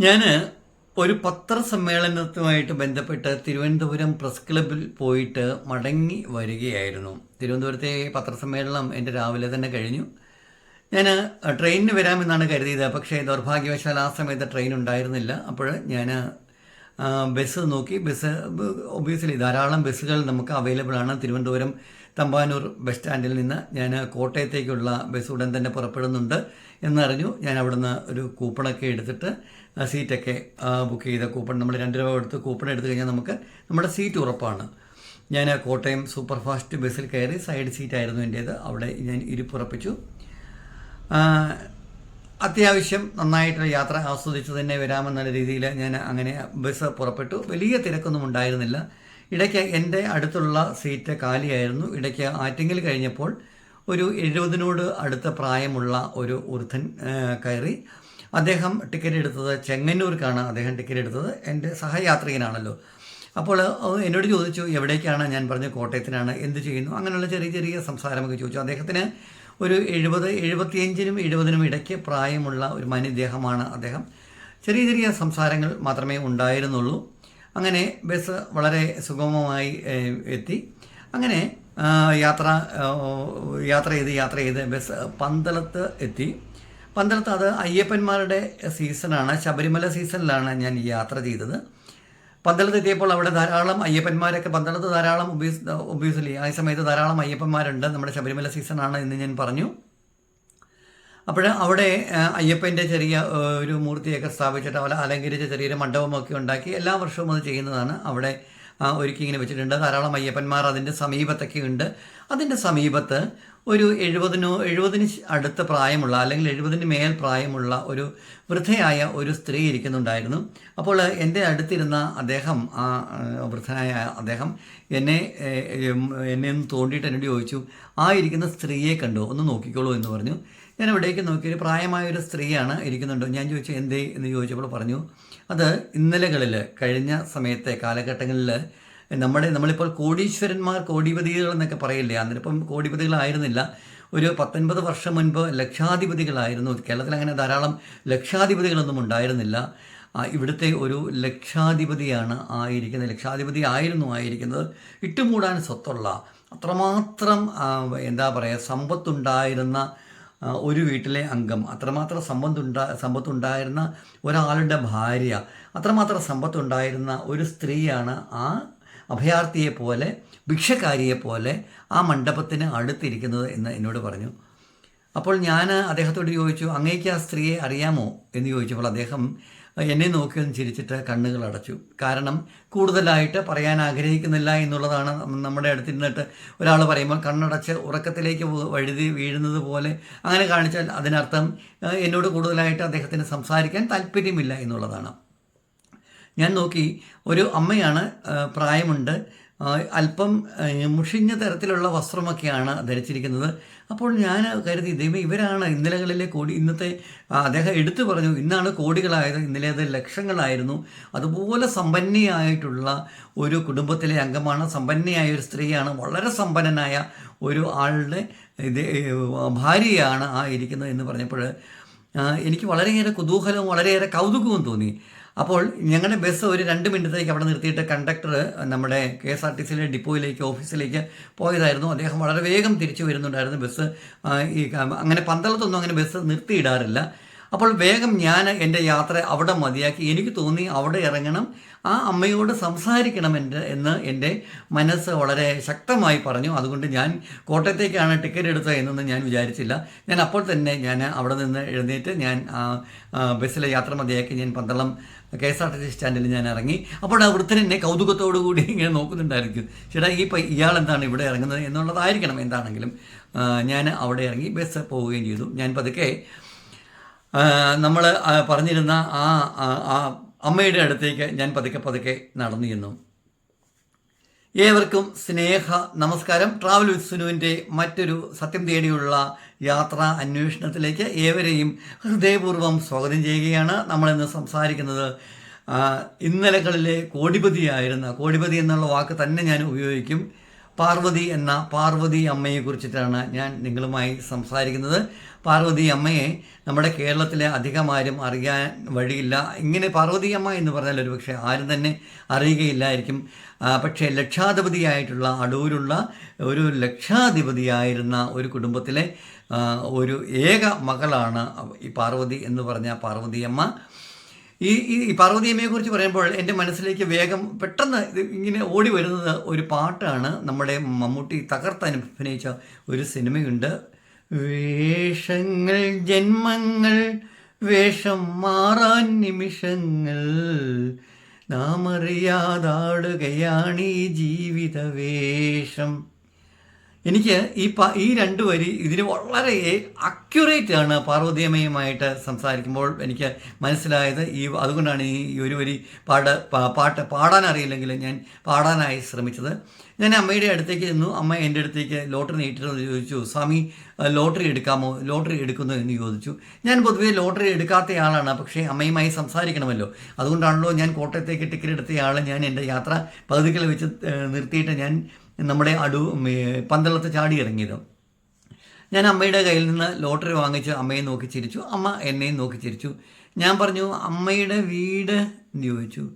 ഞാൻ ഒരു പത്രസമ്മേളനത്തുമായിട്ട് ബന്ധപ്പെട്ട് തിരുവനന്തപുരം പ്രസ് ക്ലബിൽ പോയിട്ട് മടങ്ങി വരികയായിരുന്നു. തിരുവനന്തപുരത്തെ പത്രസമ്മേളനം എന്റെ രാവിലെ തന്നെ കഴിഞ്ഞു. ഞാൻ ട്രെയിനിന് വരാമെന്നാണ് കരുതിയത്. പക്ഷേ ദൗർഭാഗ്യവശാൽ ആ സമയത്ത് ട്രെയിൻ ഉണ്ടായിരുന്നില്ല അപ്പോൾ ഞാൻ ബസ് നോക്കി. ബസ് ഒബിയസ്ലി ധാരാളം ബസ്സുകൾ നമുക്ക് അവൈലബിൾ ആണ്. തിരുവനന്തപുരം തമ്പാനൂർ ബസ് സ്റ്റാൻഡിൽ നിന്ന് ഞാൻ കോട്ടയത്തേക്കുള്ള ബസ് ഉടൻ തന്നെ പുറപ്പെടുന്നുണ്ട് എന്നറിഞ്ഞു. ഞാൻ അവിടുന്ന് ഒരു കൂപ്പണൊക്കെ എടുത്തിട്ട് സീറ്റൊക്കെ ബുക്ക് ചെയ്ത കൂപ്പൺ നമ്മൾ രണ്ട് രൂപ എടുത്ത് കൂപ്പൺ എടുത്തു കഴിഞ്ഞാൽ നമുക്ക് നമ്മുടെ സീറ്റ് ഉറപ്പാണ്. ഞാൻ കോട്ടയം സൂപ്പർ ഫാസ്റ്റ് ബസ്സിൽ കയറി സൈഡ് സീറ്റായിരുന്നു എന്റേത്. അവിടെ ഞാൻ ഇരിപ്പുറപ്പിച്ചു. അത്യാവശ്യം നന്നായിട്ടുള്ള യാത്ര ആസ്വദിച്ച് തന്നെ വരാമെന്നുള്ള രീതിയിൽ ഞാൻ അങ്ങനെ ബസ് പുറപ്പെട്ടു. വലിയ തിരക്കൊന്നും ഉണ്ടായിരുന്നില്ല. ഇടയ്ക്ക് എന്റെ അടുത്തുള്ള സീറ്റ് കാലിയായിരുന്നു. ഇടയ്ക്ക് ആറ്റിങ്ങിൽ കഴിഞ്ഞപ്പോൾ ഒരു എഴുപതിനോട് അടുത്ത പ്രായമുള്ള ഒരു വൃദ്ധൻ കയറി. അദ്ദേഹം ടിക്കറ്റ് എടുത്തത് ചെങ്ങന്നൂർക്കാണ്. അദ്ദേഹം ടിക്കറ്റ് എടുത്തത് എന്റെ സഹയാത്രികനാണല്ലോ. അപ്പോൾ എന്നോട് ചോദിച്ചു എവിടേക്കാണ്? ഞാൻ പറഞ്ഞു കോട്ടയത്തിനാണ്. എന്ത് ചെയ്യുന്നു? അങ്ങനെയുള്ള ചെറിയ ചെറിയ സംസാരമൊക്കെ ചോദിച്ചു. അദ്ദേഹത്തിന് ഒരു എഴുപത് എഴുപത്തിയഞ്ചിനും എഴുപതിനും ഇടയ്ക്ക് പ്രായമുള്ള ഒരു മനുദ്ദേഹമാണ് അദ്ദേഹം. ചെറിയ ചെറിയ സംസാരങ്ങൾ മാത്രമേ ഉണ്ടായിരുന്നുള്ളൂ. അങ്ങനെ ബസ് വളരെ സുഗമമായി എത്തി. അങ്ങനെ യാത്ര യാത്ര ചെയ്ത് യാത്ര ചെയ്ത് ബസ് പന്തളത്ത് എത്തി. പന്തളത്ത് അത് അയ്യപ്പന്മാരുടെ സീസണാണ് ശബരിമല സീസണിലാണ് ഞാൻ യാത്ര ചെയ്തത്. പന്തളത്ത് എത്തിയപ്പോൾ അവിടെ ധാരാളം അയ്യപ്പന്മാരൊക്കെ പന്തളത്ത് ധാരാളം ഒബീസ് ഒബീസ്ലി ആ സമയത്ത് ധാരാളം അയ്യപ്പന്മാരുണ്ട്. നമ്മുടെ ശബരിമല സീസണാണ് എന്ന് ഞാൻ പറഞ്ഞു. അപ്പോൾ അവിടെ അയ്യപ്പന്റെ ചെറിയ ഒരു മൂർത്തിയൊക്കെ സ്ഥാപിച്ചിട്ട് അവരെ അലങ്കരിച്ച ചെറിയൊരു മണ്ഡപമൊക്കെ ഉണ്ടാക്കി എല്ലാ വർഷവും അത് ചെയ്യുന്നതാണ്. അവിടെ ഒരുക്കി ഇങ്ങനെ വെച്ചിട്ടുണ്ട്. ധാരാളം അയ്യപ്പന്മാർ അതിന്റെ സമീപത്തൊക്കെ ഉണ്ട്. അതിന്റെ സമീപത്ത് ഒരു എഴുപതിനോ എഴുപതിന് അടുത്ത പ്രായമുള്ള അല്ലെങ്കിൽ എഴുപതിന് മേൽ പ്രായമുള്ള ഒരു വൃദ്ധയായ ഒരു സ്ത്രീ ഇരിക്കുന്നുണ്ടായിരുന്നു. അപ്പോൾ എന്റെ അടുത്തിരുന്ന അദ്ദേഹം ആ, വൃദ്ധനായ അദ്ദേഹം എന്നെ എന്നെ ഒന്ന് തോണ്ടിയിട്ട് എന്നോട് ചോദിച്ചു ആ ഇരിക്കുന്ന സ്ത്രീയെ കണ്ടോ? ഒന്ന് നോക്കിക്കോളൂ എന്ന് പറഞ്ഞു. ഞാൻ അവിടേക്ക് നോക്കി ഒരു പ്രായമായ ഒരു സ്ത്രീയാണ് ഇരിക്കുന്നുണ്ടോ. ഞാൻ ചോദിച്ചു എന്തേ? എന്ന് ചോദിച്ചപ്പോൾ പറഞ്ഞു അത് ഇന്നലകളിൽ കഴിഞ്ഞ സമയത്തെ കാലഘട്ടങ്ങളിൽ നമ്മുടെ നമ്മളിപ്പോൾ കോടീശ്വരന്മാർ കോടിപതികൾ എന്നൊക്കെ പറയില്ലേ? അന്നിപ്പം കോടിപതികളായിരുന്നില്ല. ഒരു പത്തൊൻപത് വർഷം മുൻപ് ലക്ഷാധിപതികളായിരുന്നു. കേരളത്തിൽ അങ്ങനെ ധാരാളം ലക്ഷാധിപതികളൊന്നും ഉണ്ടായിരുന്നില്ല. ഇവിടുത്തെ ഒരു ലക്ഷാധിപതിയാണ് ആയിരിക്കുന്നത് ലക്ഷാധിപതി ആയിരുന്നു ആയിരിക്കുന്നത്. ഇട്ടുമൂടാൻ സ്വത്തുള്ള അത്രമാത്രം എന്താ പറയുക സമ്പത്തുണ്ടായിരുന്ന ഒരു വീട്ടിലെ അംഗം അത്രമാത്രം സമ്പത്തുണ്ടാ സമ്പത്തുണ്ടായിരുന്ന ഒരാളുടെ ഭാര്യ അത്രമാത്രം സമ്പത്തുണ്ടായിരുന്ന ഒരു സ്ത്രീയാണ് ആ അഭയാർത്ഥിയെ പോലെ ഭിക്ഷക്കാരിയെ പോലെ ആ മണ്ഡപത്തിന് അടുത്തിരിക്കുന്നത് എന്ന് എന്നോട് പറഞ്ഞു. അപ്പോൾ ഞാൻ അദ്ദേഹത്തോട് ചോദിച്ചു അങ്ങേക്ക് ആ സ്ത്രീയെ അറിയാമോ? എന്ന് ചോദിച്ചപ്പോൾ അദ്ദേഹം എന്നെ നോക്കി ഒന്ന് ചിരിച്ചിട്ട് കണ്ണുകൾ അടച്ചു. കാരണം കൂടുതലായിട്ട് പറയാൻ ആഗ്രഹിക്കുന്നില്ല എന്നുള്ളതാണ് നമ്മുടെ അടുത്തിരുന്നിട്ട് ഒരാൾ പറയുമ്പോൾ കണ്ണടച്ച് ഉറക്കത്തിലേക്ക് വഴുതി വീഴുന്നത് പോലെ അങ്ങനെ കാണിച്ചാൽ അതിനർത്ഥം എന്നോട് കൂടുതലായിട്ട് അദ്ദേഹത്തിന് സംസാരിക്കാൻ താല്പര്യമില്ല എന്നുള്ളതാണ്. ഞാൻ നോക്കി ഒരു അമ്മയാണ് പ്രായമുണ്ട്. അല്പം മുഷിഞ്ഞ തരത്തിലുള്ള വസ്ത്രമൊക്കെയാണ് ധരിച്ചിരിക്കുന്നത്. അപ്പോൾ ഞാൻ കരുതി ദൈവം ഇവരാണ് ഇന്നലകളിലെ കോടി ഇന്നത്തെ അദ്ദേഹം എടുത്തു പറഞ്ഞു ഇന്നാണ് കോടികളായത് ഇന്നലെ അത് ലക്ഷങ്ങളായിരുന്നു. അതുപോലെ സമ്പന്നയായിട്ടുള്ള ഒരു കുടുംബത്തിലെ അംഗമാണ് സമ്പന്നയായ ഒരു സ്ത്രീയാണ് വളരെ സമ്പന്നനായ ഒരു ആളുടെ ഇത് ഭാര്യയാണ് ആ ഇരിക്കുന്നത് എന്ന് പറഞ്ഞപ്പോൾ എനിക്ക് വളരെയേറെ കുതൂഹലവും വളരെയേറെ കൗതുകവും തോന്നി. അപ്പോൾ ഞങ്ങളുടെ ബസ് ഒരു രണ്ട് മിനിറ്റത്തേക്ക് അവിടെ നിർത്തിയിട്ട് കണ്ടക്ടർ നമ്മുടെ കെ എസ് ആർ ടി സിയിലെ ഡിപ്പോയിലേക്ക് ഓഫീസിലേക്ക് പോയതായിരുന്നു. അദ്ദേഹം വളരെ വേഗം തിരിച്ചു വരുന്നുണ്ടായിരുന്നു ബസ് ഈ അങ്ങനെ പന്തളത്തൊന്നും അങ്ങനെ ബസ് നിർത്തിയിടാറില്ല. അപ്പോൾ വേഗം ഞാൻ എന്റെ യാത്ര അവിടെ മതിയാക്കി. എനിക്ക് തോന്നി അവിടെ ഇറങ്ങണം. ആ അമ്മയോട് സംസാരിക്കണം എന്റെ എന്ന് എന്റെ മനസ്സ് വളരെ ശക്തമായി പറഞ്ഞു. അതുകൊണ്ട് ഞാൻ കോട്ടയത്തേക്കാണ് ടിക്കറ്റ് എടുത്തത് എന്നൊന്നും ഞാൻ വിചാരിച്ചില്ല. ഞാൻ അപ്പോൾ തന്നെ ഞാൻ അവിടെ നിന്ന് എഴുന്നേറ്റ് ഞാൻ ബസ്സിലെ യാത്ര മതിയാക്കി ഞാൻ Pandalam K S R T C സ്റ്റാൻഡിൽ ഞാൻ ഇറങ്ങി. അപ്പോൾ ആ വൃദ്ധൻ എന്നെ കൗതുകത്തോടു കൂടി ഇങ്ങനെ നോക്കുന്നുണ്ടായിരിക്കും. ചേട്ടാ ഈ ഇയാൾ എന്താണ് ഇവിടെ ഇറങ്ങുന്നത്? എന്നുള്ളതായിരിക്കണം എന്താണെങ്കിലും. ഞാൻ അവിടെ ഇറങ്ങി ബസ് പോവുകയും ചെയ്തു. ഞാൻ പതുക്കെ നമ്മൾ പറഞ്ഞിരുന്ന ആ അമ്മയുടെ അടുത്തേക്ക് ഞാൻ പതുക്കെ പതുക്കെ നടന്നു ചെന്നു. ഏവർക്കും സ്നേഹ നമസ്കാരം. ട്രാവൽ വിത്ത് സുനുവിന്റെ മറ്റൊരു സത്യം തേടിയുള്ള യാത്രാ അന്വേഷണത്തിലേക്ക് ഏവരെയും ഹൃദയപൂർവം സ്വാഗതം ചെയ്യുകയാണ്. നമ്മളിന്ന് സംസാരിക്കുന്നത് ഇന്നലകളിലെ കോടിപതിയായിരുന്ന കോടിപതി എന്നുള്ള വാക്ക് തന്നെ ഞാൻ ഉപയോഗിക്കും. പാർവതി എന്ന പാർവതി അമ്മയെ കുറിച്ചിട്ടാണ് ഞാൻ നിങ്ങളുമായി സംസാരിക്കുന്നത്. പാർവതി അമ്മയെ നമ്മുടെ കേരളത്തിലെ അധികമാരും അറിയാൻ വഴിയില്ല. ഇങ്ങനെ പാർവതി അമ്മ എന്ന് പറഞ്ഞാൽ ഒരുപക്ഷെ ആരും തന്നെ അറിയുകയില്ലായിരിക്കും. പക്ഷേ ലക്ഷാധിപതിയായിട്ടുള്ള അടൂരുള്ള ഒരു ലക്ഷാധിപതിയായിരുന്ന ഒരു കുടുംബത്തിലെ ഒരു ഏക മകളാണ് ഈ പാർവതി എന്ന് പറഞ്ഞ പാർവതിയമ്മ ഈ ഈ പാർവതിയമ്മയെ കുറിച്ച് പറയുമ്പോൾ എന്റെ മനസ്സിലേക്ക് വേഗം പെട്ടെന്ന് ഇങ്ങനെ ഓടി വരുന്നത് ഒരു പാട്ടാണ്. നമ്മുടെ മമ്മൂട്ടി തകർത്ത് അഭിനയിച്ച ഒരു സിനിമയുണ്ട്. വേഷങ്ങൾ ജന്മങ്ങൾ വേഷം മാറാൻ നിമിഷങ്ങൾ. നാം അറിയാതാടുകയാണ് ഈ ജീവിത വേഷം. എനിക്ക് ഈ പ ഈ രണ്ട് വരി ഇതിന് വളരെ അക്യുറേറ്റ് ആണ് പാർവതിയമ്മയുമായിട്ട് സംസാരിക്കുമ്പോൾ എനിക്ക് മനസ്സിലായത്. ഈ അതുകൊണ്ടാണ് ഈ ഒരു വരി പാട് പാട്ട് പാടാൻ അറിയില്ലെങ്കിലും ഞാൻ പാടാനായി ശ്രമിച്ചത്. ഞാൻ അമ്മയുടെ അടുത്തേക്ക് ചെന്നു. അമ്മ എന്റെ അടുത്തേക്ക് ലോട്ടറി നീട്ടിരുന്നു ചോദിച്ചു സ്വാമി ലോട്ടറി എടുക്കാമോ? ലോട്ടറി എടുക്കുന്നു എന്ന് ചോദിച്ചു. ഞാൻ പൊതുവേ ലോട്ടറി എടുക്കാത്തയാളാണ് പക്ഷേ അമ്മയുമായി സംസാരിക്കണമല്ലോ. അതുകൊണ്ടാണല്ലോ ഞാൻ കോട്ടയത്തേക്ക് ടിക്കറ്റ് എടുത്തയാൾ ഞാൻ എന്റെ യാത്ര പകുതികൾ വെച്ച് നിർത്തിയിട്ട് ഞാൻ നമ്മുടെ അടു പന്തളത്ത് ചാടി ഇറങ്ങിയത്. ഞാൻ അമ്മയുടെ കയ്യിൽ നിന്ന് ലോട്ടറി വാങ്ങിച്ച് അമ്മയെ നോക്കി ചിരിച്ചു. അമ്മ എന്നെയും നോക്കി ചിരിച്ചു. ഞാൻ പറഞ്ഞു അമ്മയുടെ വീട്? എന്ന് ചോദിച്ചു.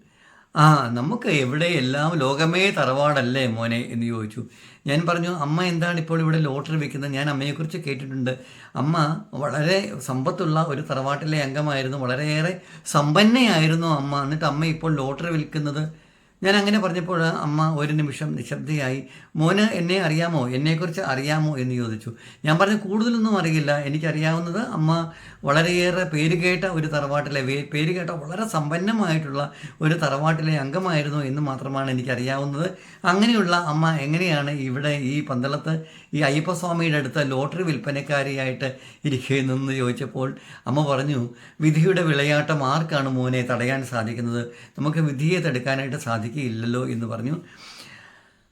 ആ നമുക്ക് എവിടെ എല്ലാം ലോകമേ തറവാടല്ലേ മോനെ? എന്ന് ചോദിച്ചു. ഞാൻ പറഞ്ഞു അമ്മ എന്താണ് ഇപ്പോൾ ഇവിടെ ലോട്ടറി വെക്കുന്നത്? ഞാൻ അമ്മയെക്കുറിച്ച് കേട്ടിട്ടുണ്ട്. അമ്മ വളരെ സമ്പത്തുള്ള ഒരു തറവാട്ടിലെ അംഗമായിരുന്നു. വളരെയേറെ സമ്പന്നയായിരുന്നു അമ്മ. എന്നിട്ട് അമ്മ ഇപ്പോൾ ലോട്ടറി വിൽക്കുന്നത് ഞാൻ അങ്ങനെ പറഞ്ഞപ്പോൾ അമ്മ ഒരു നിമിഷം നിശബ്ദയായി മോന് എന്നെ അറിയാമോ? എന്നെക്കുറിച്ച് അറിയാമോ? എന്ന് ചോദിച്ചു. ഞാൻ പറഞ്ഞു കൂടുതലൊന്നും അറിയില്ല. എനിക്കറിയാവുന്നത് അമ്മ വളരെയേറെ പേരുകേട്ട ഒരു തറവാട്ടിലെ പേരുകേട്ട വളരെ സമ്പന്നമായിട്ടുള്ള ഒരു തറവാട്ടിലെ അംഗമായിരുന്നു എന്ന് മാത്രമാണ് എനിക്കറിയാവുന്നത്. അങ്ങനെയുള്ള അമ്മ എങ്ങനെയാണ് ഇവിടെ ഈ പന്തളത്ത് ഈ അയ്യപ്പസ്വാമിയുടെ അടുത്ത് ലോട്ടറി വിൽപ്പനക്കാരിയായിട്ട് ഇരിക്കുന്നതെന്ന് ചോദിച്ചപ്പോൾ അമ്മ പറഞ്ഞു വിധിയുടെ വിളയാട്ടം ആർക്കാണ് മോനെ തടയാൻ സാധിക്കുന്നത്? നമുക്ക് വിധിയെ തടുക്കാനായിട്ട് സാധിക്കുകയില്ലല്ലോ എന്ന് പറഞ്ഞു.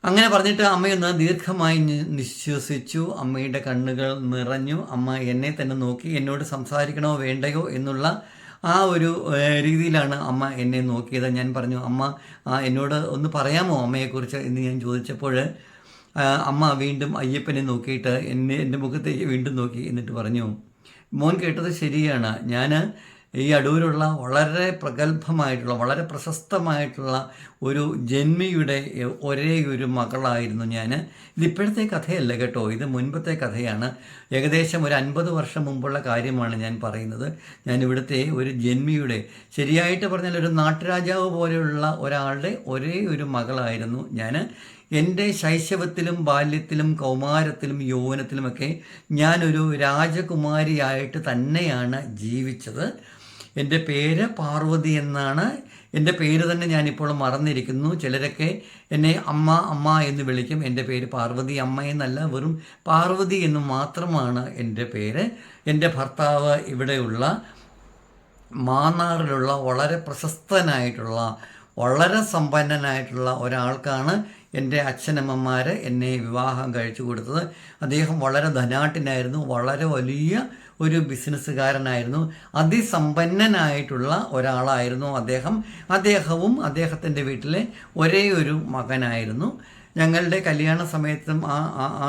അങ്ങനെ പറഞ്ഞിട്ട് അമ്മയൊന്ന് ദീർഘമായി നിശ്വസിച്ചു. അമ്മയുടെ കണ്ണുകൾ നിറഞ്ഞു. അമ്മ എന്നെ തന്നെ നോക്കി എന്നോട് സംസാരിക്കണോ വേണ്ടയോ എന്നുള്ള ആ ഒരു രീതിയിലാണ് അമ്മ എന്നെ നോക്കിയത്. ഞാൻ പറഞ്ഞു അമ്മ എന്നോട് ഒന്ന് പറയാമോ അമ്മയെക്കുറിച്ച്? എന്ന് ഞാൻ ചോദിച്ചപ്പോൾ അമ്മ വീണ്ടും അയ്യപ്പനെ നോക്കിയിട്ട് എന്നെ എന്റെ മുഖത്തേക്ക് വീണ്ടും നോക്കി എന്നിട്ട് പറഞ്ഞു മോൻ കേട്ടത് ശരിയാണ്. ഞാൻ ഈ അടൂരുള്ള വളരെ പ്രഗത്ഭമായിട്ടുള്ള വളരെ പ്രശസ്തമായിട്ടുള്ള ഒരു ജന്മിയുടെ ഒരേ ഒരു മകളായിരുന്നു ഞാൻ ഇതിപ്പോഴത്തെ കഥയല്ല കേട്ടോ ഇത് മുൻപത്തെ കഥയാണ്. ഏകദേശം ഒരു അൻപത് വർഷം മുമ്പുള്ള കാര്യമാണ് ഞാൻ പറയുന്നത്. ഞാൻ ഇവിടുത്തെ ഒരു ജന്മിയുടെ ശരിയായിട്ട് പറഞ്ഞാൽ ഒരു നാട്ടുരാജാവ് പോലെയുള്ള ഒരാളുടെ ഒരേ ഒരു മകളായിരുന്നു ഞാൻ എന്റെ ശൈശവത്തിലും ബാല്യത്തിലും കൗമാരത്തിലും യൗവനത്തിലുമൊക്കെ ഞാനൊരു രാജകുമാരിയായിട്ട് തന്നെയാണ് ജീവിച്ചത്. എന്റെ പേര് പാർവതി എന്നാണ്. എന്റെ പേര് തന്നെ ഞാനിപ്പോൾ മറന്നിരിക്കുന്നു. ചിലരൊക്കെ എന്നെ അമ്മ അമ്മ എന്ന് വിളിക്കും. എന്റെ പേര് പാർവതി അമ്മ എന്നല്ല വെറും പാർവതി എന്ന് മാത്രമാണ് എന്റെ പേര്. എന്റെ ഭർത്താവ് ഇവിടെയുള്ള മാന്നാറിലുള്ള വളരെ പ്രശസ്തനായിട്ടുള്ള വളരെ സമ്പന്നനായിട്ടുള്ള ഒരാൾക്കാണ് എന്റെ അച്ഛനമ്മമാർ എന്നെ വിവാഹം കഴിച്ചു കൊടുത്തത്. അദ്ദേഹം വളരെ ധനാട്ടിനായിരുന്നു വളരെ വലിയ ഒരു ബിസിനസ്സുകാരനായിരുന്നു. അതിസമ്പന്നനായിട്ടുള്ള ഒരാളായിരുന്നു അദ്ദേഹം. അദ്ദേഹവും അദ്ദേഹത്തിന്റെ വീട്ടിലെ ഒരേ ഒരു മകനായിരുന്നു. ഞങ്ങളുടെ കല്യാണ സമയത്തും ആ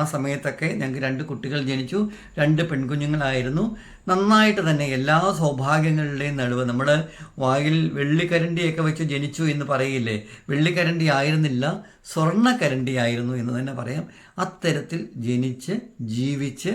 ആ- സമയത്തൊക്കെ ഞങ്ങൾക്ക് രണ്ട് കുട്ടികൾ ജനിച്ചു. രണ്ട് പെൺകുഞ്ഞുങ്ങളായിരുന്നു. നന്നായിട്ട് തന്നെ എല്ലാ സൗഭാഗ്യങ്ങളുടെയും നടുവ്. നമ്മൾ വായിൽ വെള്ളിക്കരണ്ടിയൊക്കെ വെച്ച് ജനിച്ചു എന്ന് പറയില്ലേ? വെള്ളിക്കരണ്ടി ആയിരുന്നില്ല സ്വർണക്കരണ്ടി ആയിരുന്നു എന്ന് തന്നെ പറയാം. അത്തരത്തിൽ ജനിച്ച് ജീവിച്ച്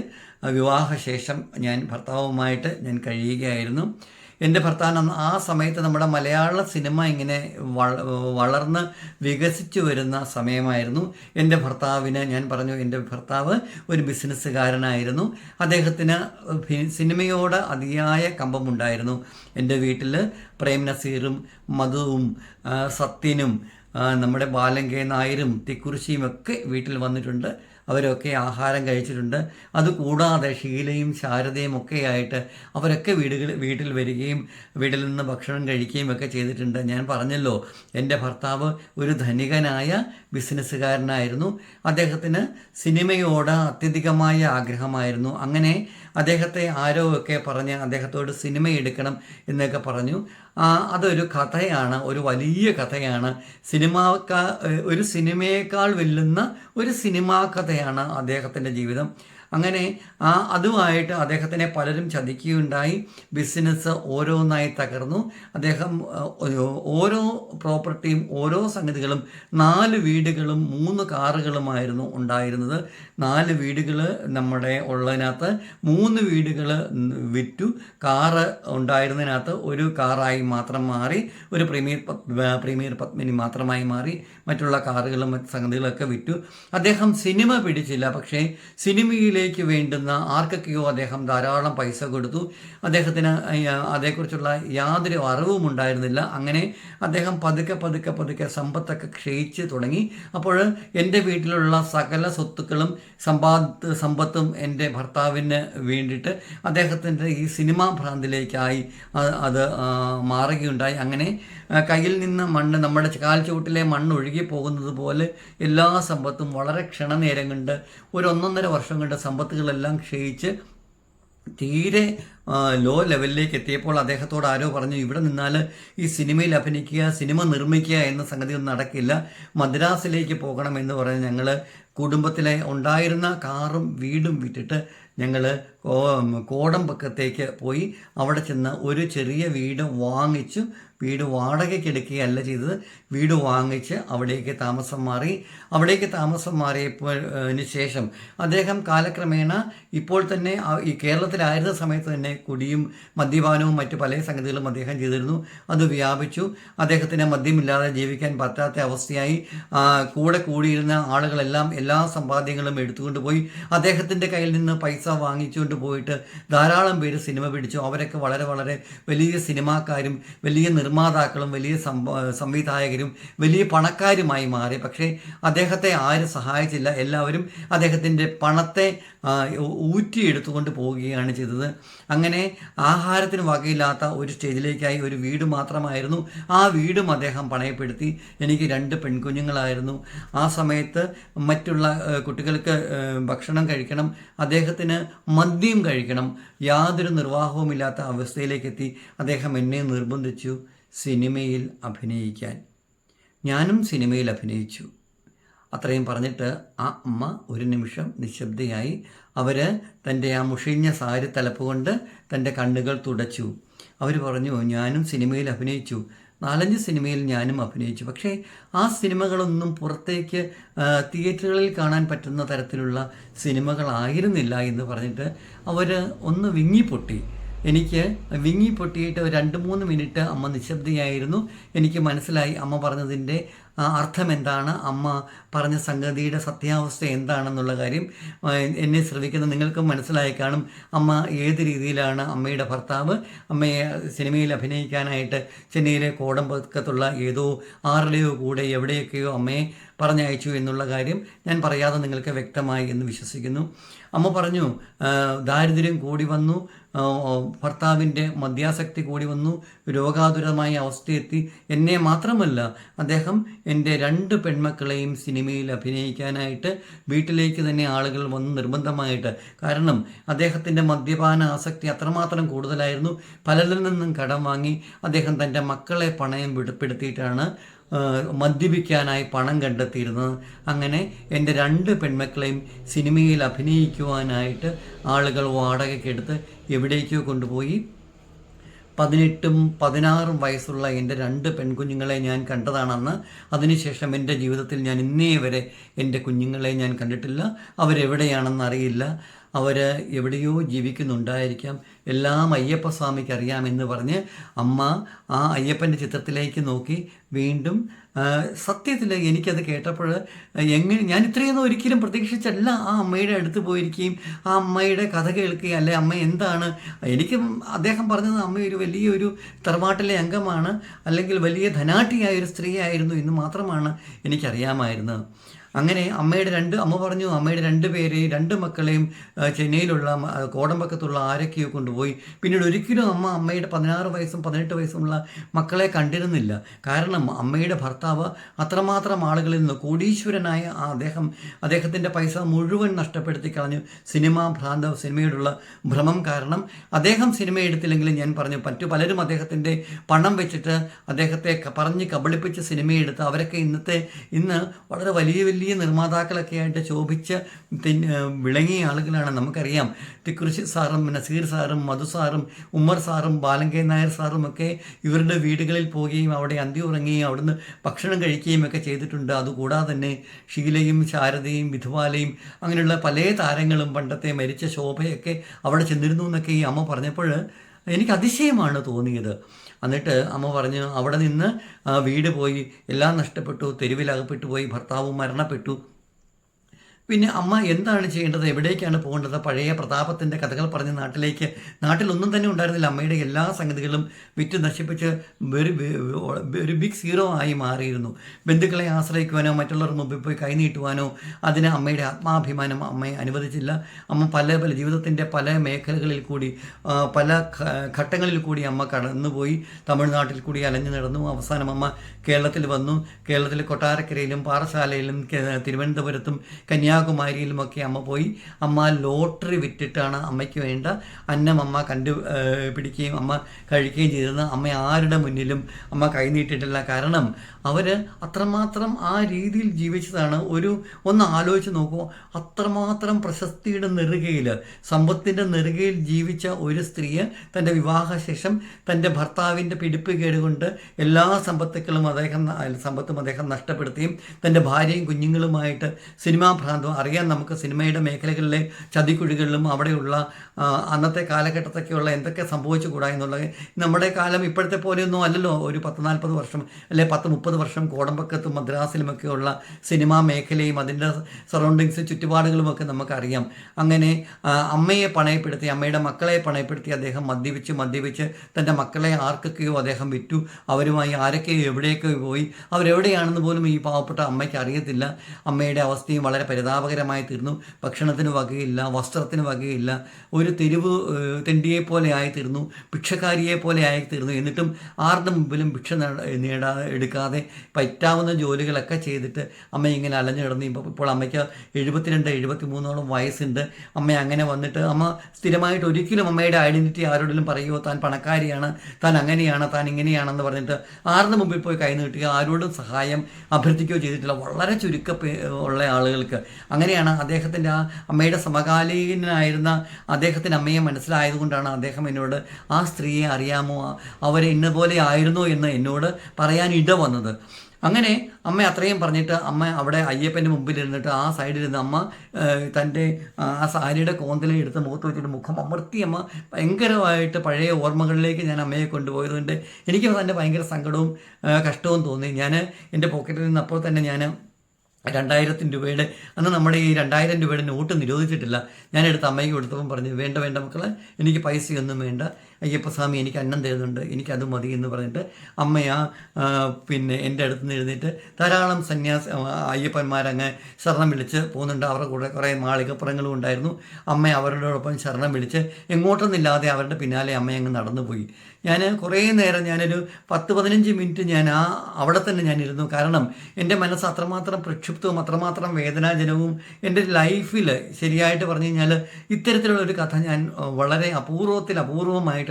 വിവാഹശേഷം ഞാൻ ഭർത്താവുമായിട്ട് ഞാൻ കഴിയുകയായിരുന്നു. എന്റെ ഭർത്താവിന് ആ സമയത്ത് നമ്മുടെ മലയാള സിനിമ ഇങ്ങനെ വള- വളർന്ന് വികസിച്ചു വരുന്ന സമയമായിരുന്നു. എന്റെ ഭർത്താവിന് ഞാൻ പറഞ്ഞു എന്റെ ഭർത്താവ് ഒരു ബിസിനസ്സുകാരനായിരുന്നു. അദ്ദേഹത്തിന് സിനിമയോട് അതിയായ കമ്പമുണ്ടായിരുന്നു. എന്റെ വീട്ടിൽ പ്രേം നസീറും മധുവും സത്യനും നമ്മുടെ ബാലങ്കേ നായരും തിക്കുറിശിയും ഒക്കെ വീട്ടിൽ വന്നിട്ടുണ്ട്. അവരൊക്കെ ആഹാരം കഴിച്ചിട്ടുണ്ട്. അതുകൂടാതെ ഷീലയും ശാരദയും ഒക്കെ ആയിട്ട് അവരൊക്കെ വീടുകൾ വീട്ടിൽ വരികയും വീട്ടിൽ നിന്ന് ഭക്ഷണം കഴിക്കുകയും ഒക്കെ ചെയ്തിട്ടുണ്ട്. ഞാൻ പറഞ്ഞല്ലോ എന്റെ ഭർത്താവ് ഒരു ധനികനായ ബിസിനസ്സുകാരനായിരുന്നു. അദ്ദേഹത്തിന് സിനിമയോട് അത്യധികമായ ആഗ്രഹമായിരുന്നു. അങ്ങനെ അദ്ദേഹത്തെ ആരോ ഒക്കെ പറഞ്ഞ് അദ്ദേഹത്തോട് സിനിമ എടുക്കണം എന്നൊക്കെ പറഞ്ഞു. അതൊരു കഥയാണ് ഒരു വലിയ കഥയാണ്. സിനിമാക്കാ ഒരു സിനിമയേക്കാൾ വെല്ലുന്ന ഒരു സിനിമാ കഥയാണ് അദ്ദേഹത്തിന്റെ ജീവിതം. അങ്ങനെ ആ അതുമായിട്ട് അദ്ദേഹത്തിനെ പലരും ചതിക്കുകയുണ്ടായി. ബിസിനസ് ഓരോന്നായി തകർന്നു. അദ്ദേഹം ഓരോ പ്രോപ്പർട്ടിയും ഓരോ സംഗതികളും നാല് വീടുകളും മൂന്ന് കാറുകളുമായിരുന്നു ഉണ്ടായിരുന്നത്. നാല് വീടുകൾ നമ്മുടെ ഉള്ളതിനകത്ത് മൂന്ന് വീടുകൾ വിറ്റു. കാറ് ഉണ്ടായിരുന്നതിനകത്ത് ഒരു കാറായി മാത്രം മാറി ഒരു പ്രീമിയർ പ്രീമിയർ പത്മിനി മാത്രമായി മാറി മറ്റുള്ള കാറുകളും മറ്റ് സംഗതികളൊക്കെ വിറ്റു. അദ്ദേഹം സിനിമ പിടിച്ചില്ല പക്ഷേ സിനിമയിലേക്ക് വേണ്ടുന്ന ആർക്കൊക്കെയോ അദ്ദേഹം ധാരാളം പൈസ കൊടുത്തു. അദ്ദേഹത്തിന് അതേക്കുറിച്ചുള്ള യാതൊരു അറിവും ഉണ്ടായിരുന്നില്ല. അങ്ങനെ അദ്ദേഹം പതുക്കെ പതുക്കെ പതുക്കെ സമ്പത്തൊക്കെ ക്ഷയിച്ച് തുടങ്ങി. അപ്പോൾ എന്റെ വീട്ടിലുള്ള സകല സ്വത്തുക്കളും സമ്പാദ സമ്പത്തും എന്റെ ഭർത്താവിന് വേണ്ടിയിട്ട് അദ്ദേഹത്തിന്റെ ഈ സിനിമാ ഭ്രാന്തിലേക്കായി അത് മാറുകയുണ്ടായി. അങ്ങനെ കയ്യിൽ നിന്ന് മണ്ണ് നമ്മുടെ കാൽച്ചുവട്ടിലെ മണ്ണ് ഒഴുകി പോകുന്നത് പോലെ എല്ലാ സമ്പത്തും വളരെ ക്ഷണനേരം കൊണ്ട് ഒരു ഒന്നൊന്നര വർഷം കൊണ്ട് സമ്പത്തുകളെല്ലാം ക്ഷയിച്ച് തീരെ ലോ ലെവലിലേക്ക് എത്തിയപ്പോൾ അദ്ദേഹത്തോട് ആരോ പറഞ്ഞു ഇവിടെ നിന്നാൽ ഈ സിനിമയിൽ അഭിനയിക്കുക സിനിമ നിർമ്മിക്കുക എന്ന സംഗതി ഒന്നും നടക്കില്ല. മദ്രാസിലേക്ക് പോകണം എന്ന് പറഞ്ഞ് ഞങ്ങൾ കുടുംബത്തിലെ ഉണ്ടായിരുന്ന കാറും വീടും വിറ്റിട്ട് ഞങ്ങൾ കോടമ്പക്കത്തേക്ക് പോയി അവിടെ ചെന്ന് ഒരു ചെറിയ വീട് വാങ്ങിച്ചു. വീട് വാടകയ്ക്ക് എടുക്കുകയല്ല ചെയ്തത്. വീട് വാങ്ങിച്ച് അവിടേക്ക് താമസം മാറി. അവിടേക്ക് താമസം മാറിയപ്പോഴതിന് ശേഷം അദ്ദേഹം കാലക്രമേണ ഇപ്പോൾ തന്നെ ഈ കേരളത്തിലായിരുന്ന സമയത്ത് തന്നെ കുടിയും മദ്യപാനവും മറ്റു പല സംഗതികളും അദ്ദേഹം ചെയ്തിരുന്നു. അത് വ്യാപിച്ചു. അദ്ദേഹത്തിന് മദ്യമില്ലാതെ ജീവിക്കാൻ പറ്റാത്ത അവസ്ഥയായി. കൂടെ കൂടിയിരുന്ന ആളുകളെല്ലാം എല്ലാ സമ്പാദ്യങ്ങളും എടുത്തുകൊണ്ട് പോയി. അദ്ദേഹത്തിന്റെ കയ്യിൽ നിന്ന് പൈസ വാങ്ങിച്ചുകൊണ്ട് പോയിട്ട് ധാരാളം പേര് സിനിമ പിടിച്ചു. അവരൊക്കെ വളരെ വളരെ വലിയ സിനിമാക്കാരും വലിയ നിർമ്മാതാക്കളും വലിയ സംവിധായകരും വലിയ പണക്കാരുമായി മാറി. പക്ഷേ അദ്ദേഹത്തെ ആരും സഹായിച്ചില്ല. എല്ലാവരും അദ്ദേഹത്തിന്റെ പണത്തെ ഊറ്റിയെടുത്തുകൊണ്ട് പോവുകയാണ് ചെയ്തത്. അങ്ങനെ ആഹാരത്തിന് വകയില്ലാത്ത ഒരു സ്റ്റേജിലേക്കായി ഒരു വീട് മാത്രമായിരുന്നു. ആ വീടും അദ്ദേഹം പണയപ്പെടുത്തി. എനിക്ക് രണ്ട് പെൺകുഞ്ഞുങ്ങളായിരുന്നു. ആ സമയത്ത് മറ്റുള്ള കുട്ടികൾക്ക് ഭക്ഷണം കഴിക്കണം. അദ്ദേഹത്തിന് മദ്യം കഴിക്കണം. യാതൊരു നിർവാഹവുമില്ലാത്ത അവസ്ഥയിലേക്ക് എത്തി അദ്ദേഹം എന്നെ നിർബന്ധിച്ചു സിനിമയിൽ അഭിനയിക്കാൻ. ഞാനും സിനിമയിൽ അഭിനയിച്ചു. അത്രയും പറഞ്ഞിട്ട് ആ അമ്മ ഒരു നിമിഷം നിശബ്ദയായി അവർ തന്റെ ആ മുഷിഞ്ഞ സാരി തലപ്പ് കൊണ്ട് തന്റെ കണ്ണുകൾ തുടച്ചു. അവർ പറഞ്ഞു ഞാനും സിനിമയിൽ അഭിനയിച്ചു. നാലഞ്ച് സിനിമയിൽ ഞാനും അഭിനയിച്ചു. പക്ഷേ ആ സിനിമകളൊന്നും പുറത്തേക്ക് തിയേറ്ററുകളിൽ കാണാൻ പറ്റുന്ന തരത്തിലുള്ള സിനിമകളായിരുന്നില്ല എന്ന് പറഞ്ഞിട്ട് അവർ ഒന്ന് വിങ്ങിപ്പൊട്ടി. എനിക്ക് വിങ്ങി പൊട്ടിയിട്ട് രണ്ട് മൂന്ന് മിനിറ്റ് അമ്മ നിശബ്ദയായിരുന്നു. എനിക്ക് മനസ്സിലായി അമ്മ പറഞ്ഞതിന്റെ അർത്ഥം എന്താണ് അമ്മ പറഞ്ഞ സംഗതിയുടെ സത്യാവസ്ഥ എന്താണെന്നുള്ള കാര്യം എന്നെ ശ്രദ്ധിക്കുന്ന നിങ്ങൾക്കും മനസ്സിലായി കാണും. അമ്മ ഏത് രീതിയിലാണ് അമ്മയുടെ ഭർത്താവ്? അമ്മയെ സിനിമയിൽ അഭിനയിക്കാനായിട്ട് ചെന്നൈയിലെ കോടമ്പക്കത്തുള്ള ഏതോ ആരുടെയോ കൂടെ എവിടെയൊക്കെയോ അമ്മയെ പറഞ്ഞയച്ചു എന്നുള്ള കാര്യം ഞാൻ പറയാതെ നിങ്ങൾക്ക് വ്യക്തമായി എന്ന് വിശ്വസിക്കുന്നു. അമ്മ പറഞ്ഞു ദാരിദ്ര്യം കൂടി വന്നു. ഭർത്താവിന്റെ മദ്യാസക്തി കൂടി വന്നു രോഗാതുരമായ അവസ്ഥയെത്തി. എന്നെ മാത്രമല്ല അദ്ദേഹം എന്റെ രണ്ട് പെൺമക്കളെയും സിനിമയിൽ അഭിനയിക്കാനായിട്ട് വീട്ടിലേക്ക് തന്നെ ആളുകൾ വന്ന് നിർബന്ധമായിട്ട്. കാരണം അദ്ദേഹത്തിന്റെ മദ്യപാന ആസക്തി അത്രമാത്രം കൂടുതലായിരുന്നു. പലരിൽ നിന്നും കടം വാങ്ങി അദ്ദേഹം തന്റെ മക്കളെ പണയം വെളിപ്പെടുത്തിയിട്ടാണ് മദ്യപിക്കാനായി പണം കണ്ടെത്തിയിരുന്നത്. അങ്ങനെ എന്റെ രണ്ട് പെൺമക്കളെയും സിനിമയിൽ അഭിനയിക്കുവാനായിട്ട് ആളുകൾ വാടകയ്ക്കെടുത്ത് എവിടേക്കോ കൊണ്ടുപോയി. പതിനെട്ടും പതിനാറും വയസ്സുള്ള എന്റെ രണ്ട് പെൺകുഞ്ഞുങ്ങളെ ഞാൻ കണ്ടതാണെന്ന്. അതിനുശേഷം എന്റെ ജീവിതത്തിൽ ഞാൻ ഇന്നേ വരെ എന്റെ കുഞ്ഞുങ്ങളെ ഞാൻ കണ്ടിട്ടില്ല. അവരെവിടെയാണെന്ന് അറിയില്ല. അവർ എവിടെയോ ജീവിക്കുന്നുണ്ടായിരിക്കാം. എല്ലാം അയ്യപ്പ സ്വാമിക്ക് അറിയാമെന്ന് പറഞ്ഞ് അമ്മ ആ അയ്യപ്പന്റെ ചിത്രത്തിലേക്ക് നോക്കി വീണ്ടും സത്യത്തിൽ എനിക്കത് കേട്ടപ്പോൾ എങ്ങനെ ഞാൻ ഇത്രയൊന്നും ഒരിക്കലും പ്രതീക്ഷിച്ചല്ല ആ അമ്മയുടെ അടുത്ത് പോയിരിക്കുകയും ആ അമ്മയുടെ കഥ കേൾക്കുകയും അല്ലെ അമ്മ എന്താണ്? എനിക്ക് അദ്ദേഹം പറഞ്ഞത് അമ്മ ഒരു വലിയൊരു തറവാട്ടിലെ അംഗമാണ് അല്ലെങ്കിൽ വലിയ ധനാഠ്യയായ ഒരു സ്ത്രീയായിരുന്നു എന്ന് മാത്രമാണ് എനിക്കറിയാമായിരുന്നത്. അങ്ങനെ അമ്മയുടെ രണ്ട് അമ്മ പറഞ്ഞു അമ്മയുടെ രണ്ട് പേരെയും രണ്ട് മക്കളെയും ചെന്നൈയിലുള്ള കോടമ്പക്കത്തുള്ള ആരൊക്കെയോ കൊണ്ടുപോയി. പിന്നീട് ഒരിക്കലും അമ്മ അമ്മയുടെ പതിനാറ് വയസ്സും പതിനെട്ട് വയസ്സുമുള്ള മക്കളെ കണ്ടിരുന്നില്ല. കാരണം അമ്മയുടെ ഭർത്താവ് അത്രമാത്രം ആളുകളിൽ നിന്ന് കോടീശ്വരനായ അദ്ദേഹം അദ്ദേഹത്തിന്റെ പൈസ മുഴുവൻ നഷ്ടപ്പെടുത്തി കളഞ്ഞു. സിനിമാ ഭ്രാന്ത സിനിമയോടുള്ള ഭ്രമം കാരണം അദ്ദേഹം സിനിമ എടുത്തില്ലെങ്കിലും ഞാൻ പറഞ്ഞു മറ്റു പലരും അദ്ദേഹത്തിന്റെ പണം വെച്ചിട്ട് അദ്ദേഹത്തെ പറഞ്ഞ് കബളിപ്പിച്ച് സിനിമയെടുത്ത് അവരൊക്കെ ഇന്നത്തെ ഇന്ന് വളരെ വലിയ വലിയ നിർമ്മാതാക്കളൊക്കെ ആയിട്ട് ശോഭിച്ച് വിളങ്ങിയ ആളുകളാണ് നമുക്കറിയാം. തിക്കുറിശി സാറും നസീർ സാറും മധു സാറും ഉമ്മർ സാറും ബാലങ്കേ നായർ സാറും ഒക്കെ ഇവരുടെ വീടുകളിൽ പോവുകയും അവിടെ അന്തി ഉറങ്ങുകയും അവിടുന്ന് ഭക്ഷണം കഴിക്കുകയും ഒക്കെ ചെയ്തിട്ടുണ്ട്. അതുകൂടാതെ തന്നെ ഷീലയും ശാരദയും വിധുവാലയും അങ്ങനെയുള്ള പല താരങ്ങളും പണ്ടത്തെ മരിച്ച ശോഭയൊക്കെ അവിടെ ചെന്നിരുന്നു എന്നൊക്കെ ഈ അമ്മ പറഞ്ഞപ്പോൾ എനിക്ക് അതിശയമാണ് തോന്നിയത്. എന്നിട്ട് അമ്മ പറഞ്ഞു അവിടെ നിന്ന് വീട് പോയി. എല്ലാം നഷ്ടപ്പെട്ടു. തെരുവിലകപ്പെട്ടു പോയി. ഭർത്താവ് മരണപ്പെട്ടു. പിന്നെ അമ്മ എന്താണ് ചെയ്യേണ്ടത്? എവിടേക്കാണ് പോകേണ്ടത്? പഴയ പ്രതാപത്തിന്റെ കഥകൾ പറഞ്ഞ് നാട്ടിലേക്ക്. നാട്ടിലൊന്നും തന്നെ ഉണ്ടായിരുന്നില്ല. അമ്മയുടെ എല്ലാ സംഗതികളും വിറ്റ് നശിപ്പിച്ച് ഒരു ബിഗ് സീറോ ആയി മാറിയിരുന്നു. ബന്ധുക്കളെ ആശ്രയിക്കുവാനോ മറ്റുള്ളവർ മുമ്പിൽ പോയി കൈനീട്ടുവാനോ അതിന് അമ്മയുടെ ആത്മാഭിമാനം അമ്മയെ അനുവദിച്ചില്ല. അമ്മ പല പല ജീവിതത്തിന്റെ പല മേഖലകളിൽ കൂടി പല ഘട്ടങ്ങളിൽ കൂടി അമ്മ കടന്നുപോയി. തമിഴ്നാട്ടിൽ കൂടി അലഞ്ഞു നടന്നു. അവസാനം അമ്മ കേരളത്തിൽ വന്നു. കേരളത്തിൽ കൊട്ടാരക്കരയിലും പാറശാലയിലും തിരുവനന്തപുരത്തും തിരുവനന്തപുരത്തും കന്യാകുമാരിയിലുമൊക്കെ അമ്മ പോയി. അമ്മ ലോട്ടറി വിറ്റിട്ടാണ് അമ്മയ്ക്ക് വേണ്ട. അന്നം അമ്മ കണ്ടു പിടിക്കുകയും അമ്മ കഴിക്കുകയും ചെയ്തത് അമ്മ ആരുടെ മുന്നിലും അമ്മ കൈനീട്ടിട്ടില്ല കാരണം അവർ അത്രമാത്രം ആ രീതിയിൽ ജീവിച്ചതാണ്. ഒരു ഒന്ന് ആലോചിച്ച് നോക്കുമോ അത്രമാത്രം പ്രശസ്തിയുടെ നെറുകയിൽ സമ്പത്തിന്റെ നെറുകയിൽ ജീവിച്ച ഒരു സ്ത്രീയെ തന്റെ വിവാഹശേഷം തന്റെ ഭർത്താവിന്റെ പിടിപ്പ് കേടുകൊണ്ട് എല്ലാ സമ്പത്തുക്കളും അദ്ദേഹം സമ്പത്തും അദ്ദേഹം നഷ്ടപ്പെടുത്തുകയും തന്റെ ഭാര്യയും കുഞ്ഞുങ്ങളുമായിട്ട് സിനിമാ അറിയാൻ നമുക്ക് സിനിമയുടെ മേഖലകളിലെ ചതിക്കുഴികളിലും അവിടെയുള്ള അന്നത്തെ കാലഘട്ടത്തൊക്കെയുള്ള എന്തൊക്കെ സംഭവിച്ചു കൂടാ എന്നുള്ളത് നമ്മുടെ കാലം ഇപ്പോഴത്തെ പോലെയൊന്നും അല്ലല്ലോ. ഒരു പത്ത് നാൽപ്പത് വർഷം അല്ലെ പത്ത് മുപ്പത് വർഷം കോടമ്പക്കത്തും മദ്രാസിലുമൊക്കെയുള്ള സിനിമാ മേഖലയും അതിന്റെ സറൗണ്ടിങ്സ് ചുറ്റുപാടുകളുമൊക്കെ നമുക്കറിയാം. അങ്ങനെ അമ്മയെ പണയപ്പെടുത്തി അമ്മയുടെ മക്കളെ പണയപ്പെടുത്തി അദ്ദേഹം മദ്യപിച്ച് മദ്യപിച്ച് തന്റെ മക്കളെ ആർക്കൊക്കെയോ അദ്ദേഹം വിറ്റു. അവരുമായി ആരൊക്കെയോ എവിടെയൊക്കെയോ പോയി. അവരെവിടെയാണെന്ന് പോലും ഈ പാവപ്പെട്ട അമ്മയ്ക്ക് അറിയത്തില്ല. അമ്മയുടെ അവസ്ഥയും വളരെ പരിതാപകരമായി തീർന്നു. ഭക്ഷണത്തിന് വകയില്ല വസ്ത്രത്തിന് വകയില്ല. ഒരു തെരുവ് തെണ്ടിയെ പോലെ ആയിത്തീർന്നു ഭിക്ഷക്കാരിയെ പോലെ ആയി ആയിത്തീർന്നു. എന്നിട്ടും ആരുടെ മുമ്പിലും ഭിക്ഷ നേടാ എടുക്കാതെ പറ്റാവുന്ന ജോലികളൊക്കെ ചെയ്തിട്ട് അമ്മ ഇങ്ങനെ അലഞ്ഞു കിടന്നു. ഇപ്പോൾ അമ്മയ്ക്ക് എഴുപത്തിരണ്ട് എഴുപത്തി മൂന്നോളം വയസ്സുണ്ട്. അമ്മ അങ്ങനെ വന്നിട്ട് അമ്മ സ്ഥിരമായിട്ട് ഒരിക്കലും അമ്മയുടെ ഐഡന്റിറ്റി ആരോടെങ്കിലും പറയുമോ താൻ പണക്കാരിയാണ് താൻ അങ്ങനെയാണ് താൻ ഇങ്ങനെയാണെന്ന് പറഞ്ഞിട്ട് ആരുടെ മുമ്പിൽ പോയി കൈ നീട്ടുക ആരോടും സഹായം അഭ്യർത്ഥിക്കുകയോ ചെയ്തിട്ടില്ല. വളരെ ചുരുക്ക ഉള്ള ആളുകൾക്ക് അങ്ങനെയാണ് അദ്ദേഹത്തിന്റെ ആ അമ്മയുടെ സമകാലീനായിരുന്ന അദ്ദേഹത്തിന്റെ അമ്മയെ മനസ്സിലായതുകൊണ്ടാണ് അദ്ദേഹം എന്നോട് ആ സ്ത്രീയെ അറിയാമോ? അവരെ ഇന്നപോലെ ആയിരുന്നോ എന്ന് എന്നോട് പറയാൻ ഇട വന്നത്. അങ്ങനെ അമ്മ അത്രയും പറഞ്ഞിട്ട് അമ്മ അവിടെ അയ്യപ്പന്റെ മുമ്പിൽ ഇരുന്നിട്ട് ആ സൈഡിൽ നിന്ന് അമ്മ തന്റെ ആ സാരിയുടെ കോന്തലെ എടുത്ത് മുഖത്ത് വെച്ചിട്ട് മുഖം അമർത്തി അമ്മ ഭയങ്കരമായിട്ട് പഴയ ഓർമ്മകളിലേക്ക് ഞാൻ അമ്മയെ കൊണ്ടുപോയതുകൊണ്ട് എനിക്ക് തന്നെ ഭയങ്കര സങ്കടവും കഷ്ടവും തോന്നി. ഞാൻ എന്റെ പോക്കറ്റിൽ നിന്ന് അപ്പോൾ തന്നെ ഞാൻ രണ്ടായിരത്തിന് രൂപയുടെ അന്ന് നമ്മുടെ ഈ രണ്ടായിരം രൂപയുടെ നോട്ട് നിരോധിച്ചിട്ടില്ല. ഞാൻ എടുത്ത് അമ്മയ്ക്ക് കൊടുത്തപ്പം പറഞ്ഞു വേണ്ട വേണ്ട മക്കളെ എനിക്ക് പൈസയൊന്നും വേണ്ട. അയ്യപ്പസ്വാമി എനിക്ക് അന്നം തരുന്നുണ്ട് എനിക്കത് മതി എന്ന് പറഞ്ഞിട്ട് അമ്മയാ പിന്നെ എന്റെ അടുത്ത് നിന്ന് എഴുന്നേറ്റ് ധാരാളം സന്യാസ അയ്യപ്പന്മാരങ്ങ് ശരണം വിളിച്ച് പോകുന്നുണ്ട്. അവരുടെ കൂടെ കുറേ മാളികപ്പുറങ്ങളും ഉണ്ടായിരുന്നു. അമ്മ അവരോടൊപ്പം ശരണം വിളിച്ച് എങ്ങോട്ടൊന്നില്ലാതെ അവരുടെ പിന്നാലെ അമ്മ അങ്ങ് നടന്നുപോയി. ഞാൻ കുറേ നേരം ഞാനൊരു പത്ത് പതിനഞ്ച് മിനിറ്റ് ഞാൻ ആ അവിടെ തന്നെ ഞാനിരുന്നു കാരണം എന്റെ മനസ്സ് അത്രമാത്രം പ്രക്ഷുബ്ധവും അത്രമാത്രം വേദനാജനവും എന്റെ ലൈഫിൽ ശരിയായിട്ട് പറഞ്ഞു കഴിഞ്ഞാൽ ഇത്തരത്തിലുള്ള ഒരു കഥ ഞാൻ വളരെ അപൂർവത്തിൽ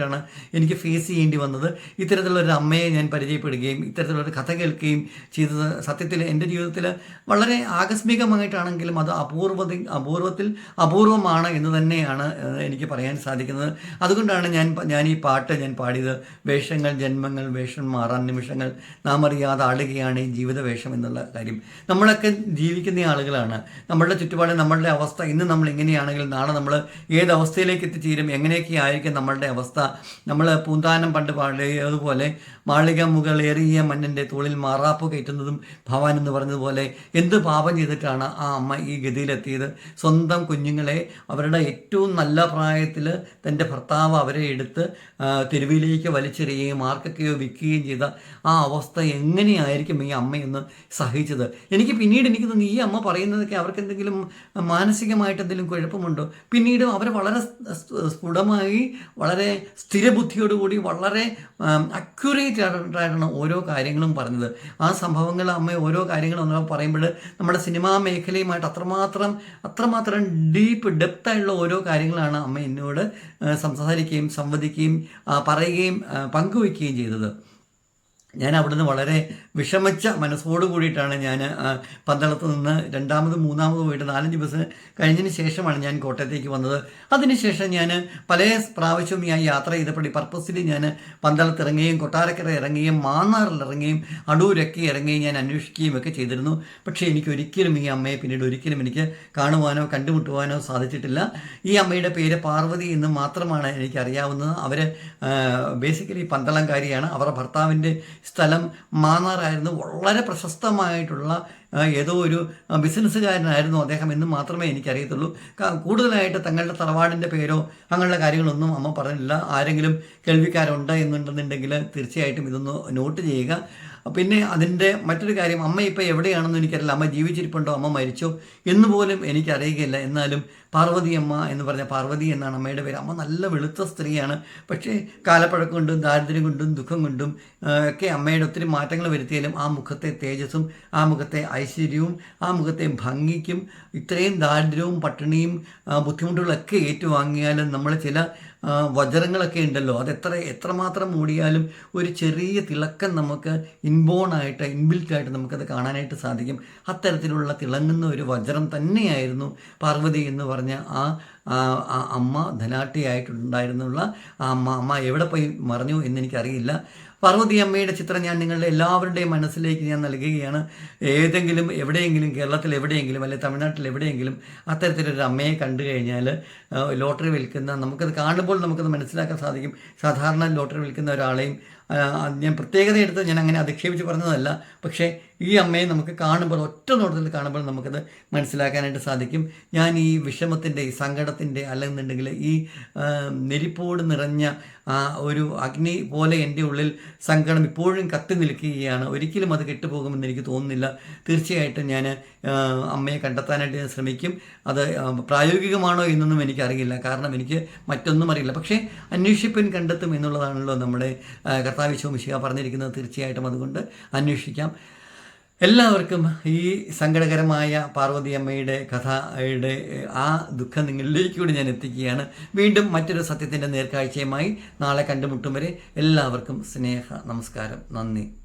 അപൂർവമായിട്ടാണ് എനിക്ക് ഫേസ് ചെയ്യേണ്ടി വന്നത്. ഇത്തരത്തിലുള്ളൊരു അമ്മയെ ഞാൻ പരിചയപ്പെടുകയും ഇത്തരത്തിലുള്ളൊരു കഥ കേൾക്കുകയും ചെയ്തത് സത്യത്തിൽ എന്റെ ജീവിതത്തിൽ വളരെ ആകസ്മികമായിട്ടാണെങ്കിലും അത് അപൂർവത അപൂർവത്തിൽ അപൂർവമാണ് എന്ന് തന്നെയാണ് എനിക്ക് പറയാൻ സാധിക്കുന്നത്. അതുകൊണ്ടാണ് ഞാൻ ഞാൻ ഈ പാട്ട് ഞാൻ പാടിയത്. വേഷങ്ങൾ ജന്മങ്ങൾ വേഷം മാറാൻ നിമിഷങ്ങൾ. നാം അറിയാതെ ആടുകയാണ് ഈ ജീവിത വേഷം എന്നുള്ള കാര്യം. നമ്മളൊക്കെ ജീവിക്കുന്ന ആളുകളാണ്. നമ്മളുടെ ചുറ്റുപാട് നമ്മളുടെ അവസ്ഥ ഇന്ന് നമ്മൾ ഇങ്ങനെയാണെങ്കിൽ നാളെ നമ്മൾ ഏത് അവസ്ഥയിലേക്ക് എത്തിച്ചേരും എങ്ങനെയൊക്കെ ആയിരിക്കും നമ്മളുടെ അവസ്ഥ നമ്മൾ പൂന്താനം പണ്ട് പാടിയതുപോലെ മാളിക മുകളേറിയ മണ്ണിന്റെ തോളിൽ മാറാപ്പ് കയറ്റുന്നതും ഭവാൻ എന്ന് പറഞ്ഞതുപോലെ എന്ത് പാപം ചെയ്തിട്ടാണ് ആ അമ്മ ഈ ഗതിയിലെത്തിയത്? സ്വന്തം കുഞ്ഞുങ്ങളെ അവരുടെ ഏറ്റവും നല്ല പ്രായത്തിൽ തന്റെ ഭർത്താവ് അവരെ എടുത്ത് തെരുവിലേക്ക് വലിച്ചെറിയുകയും ആർക്കൊക്കെയോ വിൽക്കുകയും ചെയ്ത ആ അവസ്ഥ എങ്ങനെയായിരിക്കും ഈ അമ്മയെന്ന് സഹിച്ചത്? എനിക്ക് പിന്നീട് എനിക്ക് തോന്നി ഈ അമ്മ പറയുന്നതൊക്കെ അവർക്ക് എന്തെങ്കിലും മാനസികമായിട്ട് എന്തെങ്കിലും കുഴപ്പമുണ്ടോ? പിന്നീട് അവർ വളരെ സ്ഫുടമായി വളരെ സ്ഥിരബുദ്ധിയോടുകൂടി വളരെ അക്യുറേറ്റ് ആയിട്ടാണ് ഓരോ കാര്യങ്ങളും പറഞ്ഞത്. ആ സംഭവങ്ങൾ അമ്മ ഓരോ കാര്യങ്ങളും നമ്മൾ പറയുമ്പോൾ നമ്മുടെ സിനിമാ മേഖലയുമായിട്ട് അത്രമാത്രം അത്രമാത്രം ഡീപ്പ് ഡെപ്തായുള്ള ഓരോ കാര്യങ്ങളാണ് അമ്മ എന്നോട് സംസാരിക്കുകയും സംവദിക്കുകയും പറയുകയും പങ്കുവയ്ക്കുകയും ചെയ്തത്. ഞാൻ അവിടുന്ന് വളരെ വിഷമിച്ച മനസ്സോട് കൂടിയിട്ടാണ് ഞാൻ പന്തളത്ത് നിന്ന് രണ്ടാമത് മൂന്നാമത് പോയിട്ട് നാലഞ്ച് ബസ് കഴിഞ്ഞതിന് ശേഷമാണ് ഞാൻ കോട്ടയത്തേക്ക് വന്നത്. അതിനുശേഷം ഞാൻ പല പ്രാവശ്യവും ഞാൻ യാത്ര ചെയ്തപ്പോൾ ഈ പർപ്പസിൽ ഞാൻ പന്തളത്ത് ഇറങ്ങുകയും കൊട്ടാരക്കര ഇറങ്ങുകയും മാന്നാറിൽ ഇറങ്ങുകയും അടൂരൊക്കെ ഇറങ്ങുകയും ഞാൻ അന്വേഷിക്കുകയും ഒക്കെ ചെയ്തിരുന്നു. പക്ഷേ എനിക്ക് ഒരിക്കലും ഈ അമ്മയെ പിന്നീട് ഒരിക്കലും എനിക്ക് കാണുവാനോ കണ്ടുമുട്ടുവാനോ സാധിച്ചിട്ടില്ല. ഈ അമ്മയുടെ പേര് പാർവതി എന്ന് മാത്രമാണ് എനിക്കറിയാവുന്നത്. അവർ ബേസിക്കലി പന്തളംകാരിയാണ്. അവരുടെ ഭർത്താവിന്റെ സ്ഥലം മാന്നാറായിരുന്നു. വളരെ പ്രശസ്തമായിട്ടുള്ള ഏതോ ഒരു ബിസിനസ്സുകാരനായിരുന്നു അദ്ദേഹം എന്ന് മാത്രമേ എനിക്കറിയത്തുള്ളൂ. കൂടുതലായിട്ട് തങ്ങളുടെ തറവാടിന്റെ പേരോ അങ്ങനെയുള്ള കാര്യങ്ങളൊന്നും അമ്മ പറഞ്ഞില്ല. ആരെങ്കിലും കേൾവിക്കാരുണ്ട് എന്നുണ്ടെന്നുണ്ടെങ്കിൽ തീർച്ചയായിട്ടും ഇതൊന്ന് നോട്ട് ചെയ്യുക. പിന്നെ അതിന്റെ മറ്റൊരു കാര്യം അമ്മ ഇപ്പോൾ എവിടെയാണെന്ന് എനിക്കറിയില്ല. അമ്മ ജീവിച്ചിരിപ്പുണ്ടോ? അമ്മ മരിച്ചോ? എന്ന് പോലും എനിക്കറിയുകയില്ല. എന്നാലും പാർവതി അമ്മ എന്ന് പറഞ്ഞ പാർവതി എന്നാണ് അമ്മയുടെ പേര്. അമ്മ നല്ല വെളുത്ത സ്ത്രീയാണ്. പക്ഷേ കാലപ്പഴക്കം കൊണ്ടും ദാരിദ്ര്യം കൊണ്ടും ദുഃഖം കൊണ്ടും ഒക്കെ അമ്മയുടെ ഒത്തിരി മാറ്റങ്ങൾ വരുത്തിയാലും ആ മുഖത്തെ തേജസ്സും ആ മുഖത്തെ ഐശ്വര്യവും ആ മുഖത്തെ ഭംഗിക്കും ഇത്രയും ദാരിദ്ര്യവും പട്ടിണിയും ബുദ്ധിമുട്ടുകളൊക്കെ ഏറ്റുവാങ്ങിയാലും നമ്മൾ ചില വജ്രങ്ങളൊക്കെ ഉണ്ടല്ലോ അത് എത്ര എത്രമാത്രം മൂടിയാലും ഒരു ചെറിയ തിളക്കം നമുക്ക് ഇൻബോണായിട്ട് ഇൻബിൽറ്റായിട്ട് നമുക്കത് കാണാനായിട്ട് സാധിക്കും. അത്തരത്തിലുള്ള തിളങ്ങുന്ന ഒരു വജ്രം തന്നെയായിരുന്നു പാർവതി എന്ന് പറഞ്ഞ ആ അമ്മ ധനാട്ടിയായിട്ടുണ്ടായിരുന്നുള്ള ആ അമ്മ അമ്മ എവിടെ പോയി മറഞ്ഞു എന്നെനിക്കറിയില്ല. പാർവതി അമ്മയുടെ ചിത്രം ഞാൻ നിങ്ങളുടെ എല്ലാവരുടെയും മനസ്സിലേക്ക് ഞാൻ നൽകുകയാണ്. ഏതെങ്കിലും എവിടെയെങ്കിലും കേരളത്തിൽ എവിടെയെങ്കിലും അല്ലെങ്കിൽ തമിഴ്നാട്ടിൽ എവിടെയെങ്കിലും അത്തരത്തിലൊരു അമ്മയെ കണ്ടു കഴിഞ്ഞാൽ ലോട്ടറി വിൽക്കുന്ന നമുക്കത് കാണുമ്പോൾ നമുക്കത് മനസ്സിലാക്കാൻ സാധിക്കും. സാധാരണ ലോട്ടറി വിൽക്കുന്ന ഒരാളെയും ഞാൻ പ്രത്യേകത എടുത്ത് ഞാൻ അങ്ങനെ അധിക്ഷേപിച്ച് പറഞ്ഞതല്ല. പക്ഷേ ഈ അമ്മയെ നമുക്ക് കാണുമ്പോൾ ഒറ്റ നോട്ടത്തിൽ കാണുമ്പോൾ നമുക്കത് മനസ്സിലാക്കാനായിട്ട് സാധിക്കും. ഞാൻ ഈ വിഷമത്തിന്റെ ഈ സങ്കടത്തിന്റെ അല്ലെന്നുണ്ടെങ്കിൽ ഈ നെരിപ്പോട് നിറഞ്ഞ ഒരു അഗ്നി പോലെ എന്റെ ഉള്ളിൽ സങ്കടം ഇപ്പോഴും കത്തി നിൽക്കുകയാണ്. ഒരിക്കലും അത് കെട്ടുപോകുമെന്ന് എനിക്ക് തോന്നുന്നില്ല. തീർച്ചയായിട്ടും ഞാൻ അമ്മയെ കണ്ടെത്താനായിട്ട് ഞാൻ ശ്രമിക്കും. അത് പ്രായോഗികമാണോ എന്നൊന്നും എനിക്കറിയില്ല. കാരണം എനിക്ക് മറ്റൊന്നും അറിയില്ല. പക്ഷേ അന്വേഷിപ്പൻ കണ്ടെത്തും എന്നുള്ളതാണല്ലോ നമ്മുടെ കർത്താവ് ശോമിശിക പറഞ്ഞിരിക്കുന്നത്. തീർച്ചയായിട്ടും അതുകൊണ്ട് അന്വേഷിക്കാം. എല്ലാവർക്കും ഈ സങ്കടകരമായ പാർവതി അമ്മയുടെ കഥയുടെ ആ ദുഃഖം നിങ്ങളിലേക്ക് കൂടി ഞാൻ എത്തിക്കുകയാണ്. വീണ്ടും മറ്റൊരു സത്യത്തിന്റെ നേർക്കാഴ്ചയുമായി നാളെ കണ്ടുമുട്ടും വരെ എല്ലാവർക്കും സ്നേഹ നമസ്കാരം. നന്ദി.